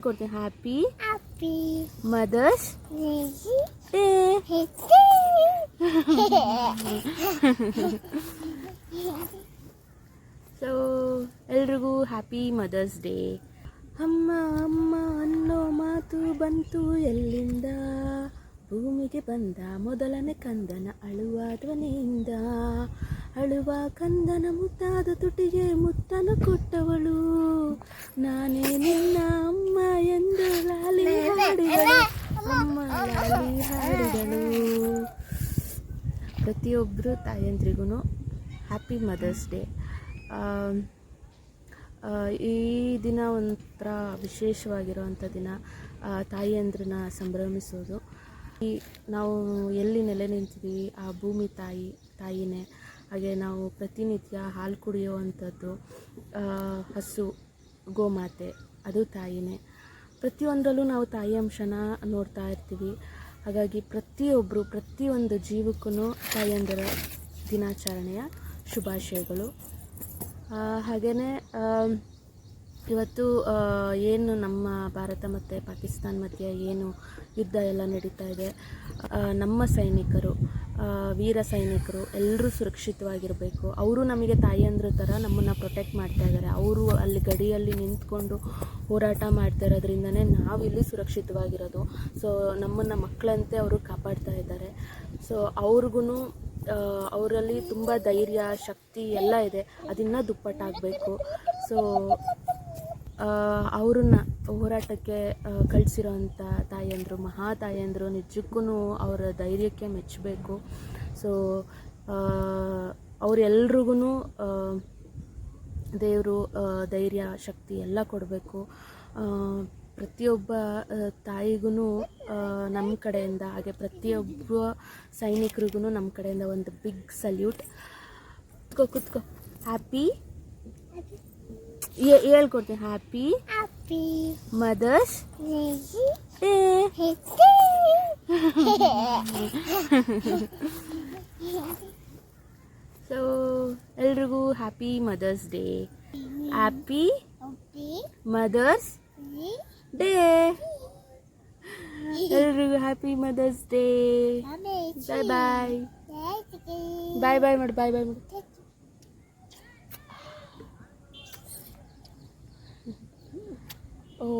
ಕೊಡ್ತೀನಿ happy happy Mother's Day Day so ಎಲ್ಲರಿಗೂ happy mother's day ಅಮ್ಮ ಅಮ್ಮ ಅನ್ನೋ ಮಾತು ಬಂತು ಎಲ್ಲಿಂದ? ಭೂಮಿಗೆ ಬಂದ ಮೊದಲನೇ ಕಂದನ ಅಳುವ ಧ್ವನಿಯಿಂದ. ಅಳುವ ಕಂದನ ಮುತ್ತಾದ ತುಟಿಗೆ ಮುತ್ತನು ಕೊಟ್ಟವಳು. ನಾನೇ ನಿನ್ನ ಲಾಲಿ ಹಾಡಿದಳು ಅಮ್ಮ ಲಾಲಿ ಹಾಡಿದಳು ಪ್ರತಿಯೊಬ್ಬರು ತಾಯಂದ್ರಿಗೂ ಹ್ಯಾಪಿ ಮದರ್ಸ್ ಡೇ ಈ ದಿನ ಒಂಥರ ವಿಶೇಷವಾಗಿರುವಂಥ ದಿನ ತಾಯಿಯಂದ್ರನ್ನ ಸಂಭ್ರಮಿಸೋದು. ಈ ನಾವು ಎಲ್ಲಿ ನೆಲೆ ನಿಂತಿದ್ದೀವಿ ಆ ಭೂಮಿ ತಾಯಿ ತಾಯಿನೇ ಹಾಗೆ ನಾವು ಪ್ರತಿನಿತ್ಯ ಹಾಲು ಕುಡಿಯುವಂಥದ್ದು ಹಸು ಗೋಮಾತೆ ಅದು ತಾಯಿನೇ. ಪ್ರತಿಯೊಂದರಲ್ಲೂ ನಾವು ತಾಯಿ ಅಂಶನ ನೋಡ್ತಾ ಇರ್ತೀವಿ. ಹಾಗಾಗಿ ಪ್ರತಿಯೊಬ್ಬರು ಪ್ರತಿಯೊಂದು ಜೀವಕ್ಕೂ ತಾಯಂದಿರ ದಿನಾಚರಣೆಯ ಶುಭಾಶಯಗಳು. ಹಾಗೆಯೇ ಇವತ್ತು ಏನು ನಮ್ಮ ಭಾರತ ಮತ್ತು ಪಾಕಿಸ್ತಾನ ಮಧ್ಯೆ ಏನು ಯುದ್ಧ ಎಲ್ಲ ನಡೀತಾ ಇದೆ. ನಮ್ಮ ಸೈನಿಕರು ವೀರ ಸೈನಿಕರು ಎಲ್ಲರೂ ಸುರಕ್ಷಿತವಾಗಿರಬೇಕು. ಅವರು ನಮಗೆ ತಾಯಿಯಂದ್ರ ಥರ ನಮ್ಮನ್ನು ಪ್ರೊಟೆಕ್ಟ್ ಮಾಡ್ತಾ ಇದ್ದಾರೆ ಅವರು ಅಲ್ಲಿ ಗಡಿಯಲ್ಲಿ ನಿಂತ್ಕೊಂಡು ಹೋರಾಟ ಮಾಡ್ತಾ ಇರೋದ್ರಿಂದನೇ ನಾವಿಲ್ಲಿ ಸುರಕ್ಷಿತವಾಗಿರೋದು. ಸೊ ನಮ್ಮನ್ನು ಮಕ್ಕಳಂತೆ ಅವರು ಕಾಪಾಡ್ತಾ ಇದ್ದಾರೆ. ಸೊ ಅವ್ರಿಗೂ ಅವರಲ್ಲಿ ತುಂಬ ಧೈರ್ಯ, ಶಕ್ತಿ ಎಲ್ಲ ಇದೆ. ಅದನ್ನ ದುಪ್ಪಟ್ಟಾಗಬೇಕು. ಸೊ ಅವ್ರನ್ನ ಹೋರಾಟಕ್ಕೆ ಕಳಿಸಿರೋಂಥ ತಾಯಂದರು, ಮಹಾ ತಾಯಂದರು ನಿಜಕ್ಕೂ ಅವರ ಧೈರ್ಯಕ್ಕೆ ಮೆಚ್ಚಬೇಕು ಸೊ ಅವರೆಲ್ರಿಗೂ ದೇವರು ಧೈರ್ಯ ಶಕ್ತಿ ಎಲ್ಲ ಕೊಡಬೇಕು. ಪ್ರತಿಯೊಬ್ಬ ತಾಯಿಗೂ ನಮ್ಮ ಕಡೆಯಿಂದ ಹಾಗೆ ಪ್ರತಿಯೊಬ್ಬ ಸೈನಿಕರಿಗೂ ನಮ್ಮ ಕಡೆಯಿಂದ ಒಂದು ಬಿಗ್ ಸಲ್ಯೂಟ್. ಕುತ್ಕೋ ಕುತ್ಕೋ. ಹ್ಯಾಪಿ ಹೇಳ್ಕೊಡ್ತೀನಿ. Happy happy Mother's Day so ಎಲ್ರಿಗೂ happy Mother's Day happy Happy Mother's Day ಎಲ್ರಿಗೂ happy Mother's Day bye bye bye bye ಮಾಡಿ ಬಾಯ್ ಬಾಯ್ ಮಾಡಿ ಓ